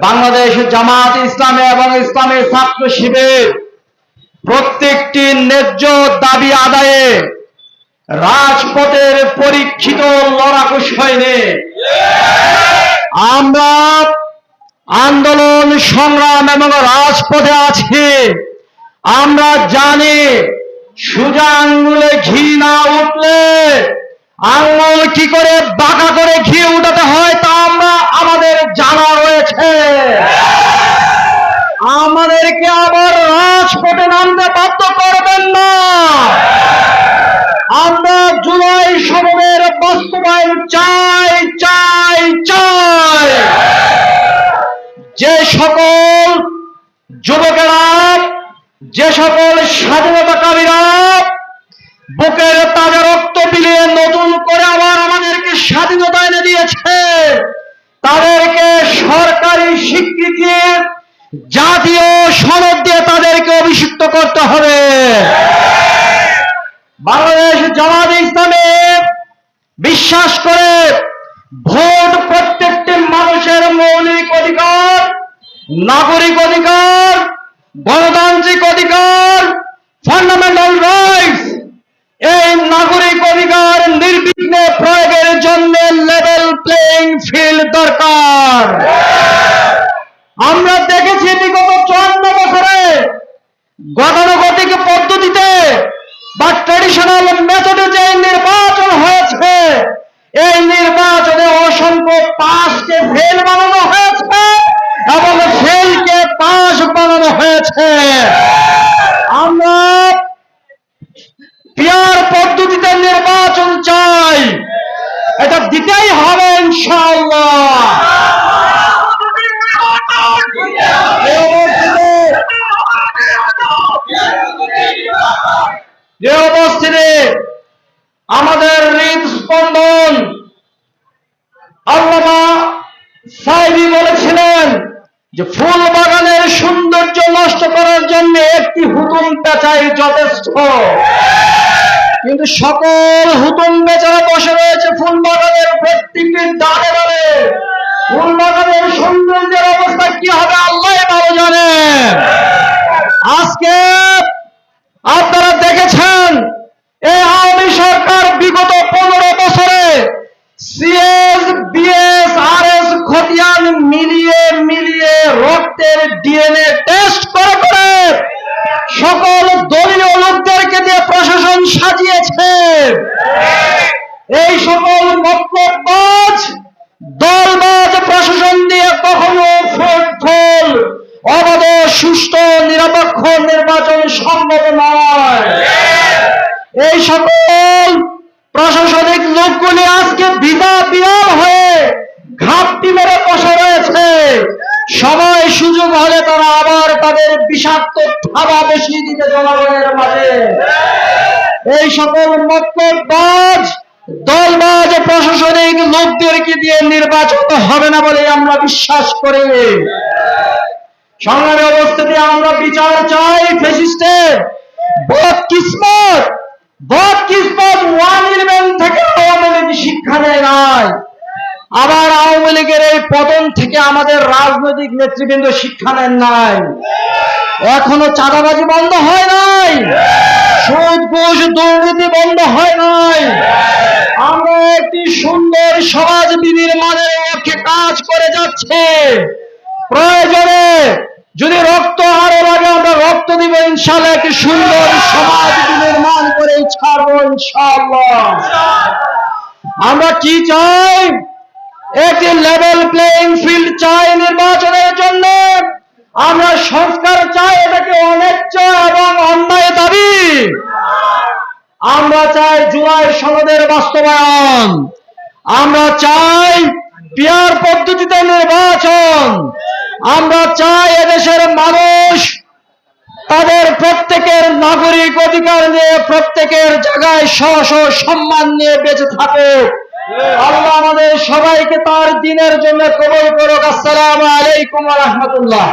বাংলাদেশ জামাত ইসলামে এবং ইসলামের ছাত্র শিবির প্রত্যেকটি ন্যায্য দাবি আদায়ে রাজপথের পরীক্ষিত লড়াকু সৈনিক। আমরা আন্দোলন, সংগ্রাম এবং রাজপথে আছি। আমরা জানি সুজা আঙ্গুলে ঘি না উঠলে আঙ্গুল কি করে বাঁকা করে চাই যে সকল যুবকেরা, যে সকল স্বাধীনতাকামীরা বুকের তাজা রক্ত বিলিয়ে নতুন করে আবার আমাদেরকে স্বাধীনতা এনে দিয়েছে, তাদেরকে সরকারি স্বীকৃতি, জাতীয় সনদ দিয়ে তাদেরকে অভিষিক্ত করতে হবে। বাংলাদেশ জামাত ইসলামে বিশ্বাস করে ভোট নাগরিক অধিকার, গণতান্ত্রিক অধিকার ফান্ডামেন্টাল রাইটস এই নাগরিক অধিকার নির্বিঘ্নে প্রয়োগের জন্য লেভেল প্লেইং ফিল্ড দরকার। আমরা পিয়ার পদ্ধতিতে নির্বাচন চাই। এটা দিতেই হবে আমাদের হৃদস্পন্দন আল্লামা সাইদি বলেছিলেন যে ফুল বাগানের সৌন্দর্য নষ্ট করার জন্য একটি হুতুম পেঁচাই যথেষ্ট। কিন্তু সকল হুতুম বেচারা বসে রয়েছে ফুল বাগানের প্রত্যেকটি দাঁড়ে দাঁড়ে। ফুল বাগানের সৌন্দর্যের অবস্থা কি হবে আল্লাহ ভালো জানেন ডিএনএ টেস্ট করে করে সকল দলীয় লোকদেরকে দিয়ে প্রশাসন সাজিয়েছে। এই সকল মতলববাজ দলবাজ প্রশাসন দিয়ে কখনো ফল অবাধ, সুষ্ঠু, নিরপেক্ষ নির্বাচন সম্ভব নয়। এই সকল প্রশাসনিক লোকগুলি আজকে বিদা বিয়াল হয়ে ঘাপটি মেরে বসে রয়েছে। সময় সুযোগ হলে তারা আবার তাদের বিষাক্ত থাবা বেশি দিতে জনগণের মাঝে। এই সকল মতলববাজ দলবাজ, প্রশাসনিক লোকদেরকে দিয়ে নির্বাচন হবে না বলে আমরা বিশ্বাস করি। সংগ্রামী অবস্থাতে, আমরা বিচার চাই ফেসিস্টের বদ কিসমত বদ কিসমত ওয়ান ইলেভেন থেকে আওয়ামী লীগ শিক্ষা দেয় নাই। আবার আওয়ামী লীগের পতন থেকে আমাদের রাজনৈতিক নেতৃবৃন্দ শিক্ষা নেন নাই। এখনও চাঁদাবাজি বন্ধ হয় নাই। সুদ, ঘুষ, দুর্নীতি বন্ধ হয় নাই। আমরা একটি সুন্দর সমাজ বিনির্মাণের লক্ষ্যে কাজ করে যাচ্ছে। প্রয়োজনে যদি রক্ত আরও লাগে আমরা রক্ত দিব ইনশাল্লাহ একটি সুন্দর সমাজ বিনির্মাণ করে ছাড়বো ইনশাল্লাহ আমরা কি চাই? একটি লেভেল প্লেইং ফিল্ড চাই নির্বাচনের জন্য। আমরা সংস্কার চাই এটাকে অন্যায্য এবং অন্যায় দাবি। আমরা চাই জুলাই সনদের বাস্তবায়ন। আমরা চাই পিয়ার পদ্ধতিতে নির্বাচন। আমরা চাই এদেশের মানুষ তাদের প্রত্যেকের নাগরিক অধিকার নিয়ে প্রত্যেকের জায়গায় স্ব সম্মান নিয়ে বেঁচে থাকে আল্লাহ আমাদের সবাইকে তার দিনের জন্য কবল করুক। আসসালামু আলাইকুম রহমতুল্লাহ।